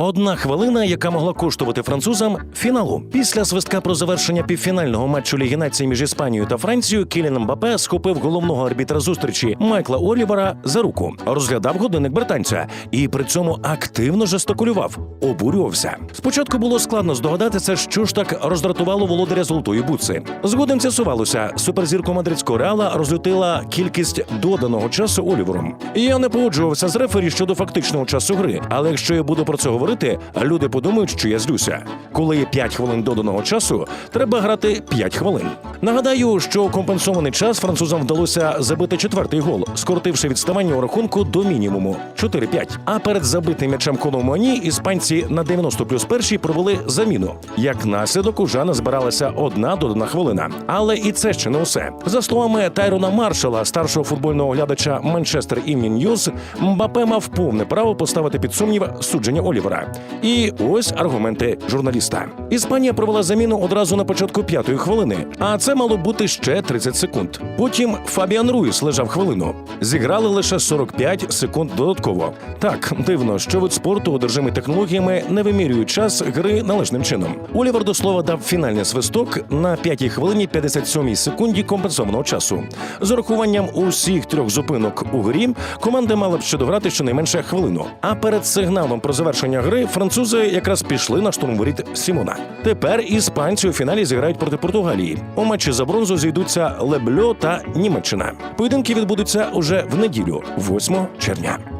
Одна хвилина, яка могла коштувати французам фіналу. Після свистка про завершення півфінального матчу Ліги націй між Іспанією та Францією Кілін Мбапе схопив головного арбітра зустрічі Майкла Олівера за руку, розглядав годинник британця і при цьому активно жестикулював, обурювався. Спочатку було складно здогадатися, що ж так роздратувало володаря золотої буци. Згодом з'ясувалося, суперзірку мадридського реала розлютила кількість доданого часу Олівером. Я не погоджувався з рефері щодо фактичного часу гри, але якщо я буду про це говорити, люди подумають, що я злюся. Коли є 5 хвилин доданого часу, треба грати 5 хвилин. Нагадаю, що компенсований час французам вдалося забити четвертий гол, скоротивши відставання у рахунку до мінімуму 4-5. А перед забитим м'ячем Коломоні іспанці на 90 плюс першій провели заміну. Як наслідок, у Жана збиралася одна додана хвилина. Але і це ще не усе. За словами Тайрона Маршала, старшого футбольного оглядача Манчестер Evening News, Мбапе мав повне право поставити під сумнів судження Олівера. І ось аргументи журналіста. Іспанія провела заміну одразу на початку п'ятої хвилини, а це мало бути ще 30 секунд. Потім Фабіан Руїс лежав хвилину. Зіграли лише 45 секунд додатково. Так дивно, що вид спорту, одержимий технологіями, не вимірюють час гри належним чином. Олівер до слова дав фінальний свисток на п'ятій хвилині 57 секунді компенсованого часу. З урахуванням усіх трьох зупинок у грі команди мали б ще дограти щонайменше хвилину. А перед сигналом про завершення гри французи якраз пішли на штурм воріт Сімона. Тепер іспанці у фіналі зіграють проти Португалії. У матчі за бронзу зійдуться Лебльо та Німеччина. Поєдинки відбудуться уже в неділю, 8 червня.